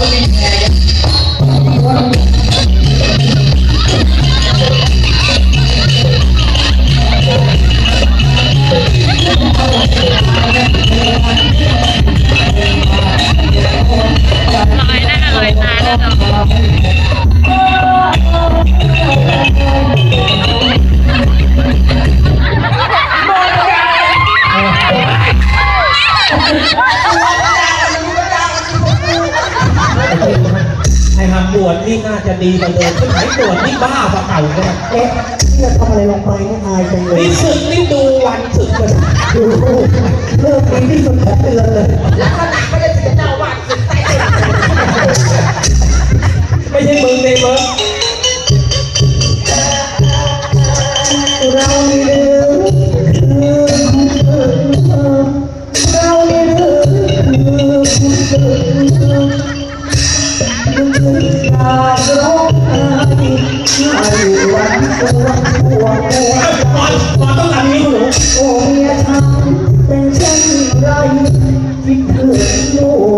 ลอยหน้าลอยตาแน่นอนให้ บวชนี่น่าจะดีกว่าเดิมที่ไม่บวชนี่บ้ากว่าเก่าเลยเอ๊ะที่จะทำอะไรลงไปนี่อายจังเลยนี่ศึกนี่ดูวันศึกเลยดูเลิกปีที่สุดของเดือนเลยลักษณะไม่ได้เป็นเจ้าวัดสุดใจเด็ดไม่ใช่มึงในเบิร์เรานี่เด้อคือคุณเกิดเรานี่เด้อคือคุณเกิดมึ โอ้เมียทำเป็นเช่นไรคิดถึงลูก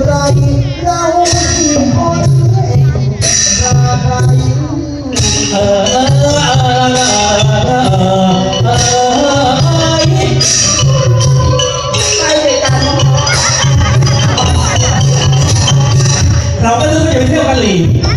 acendeu ali.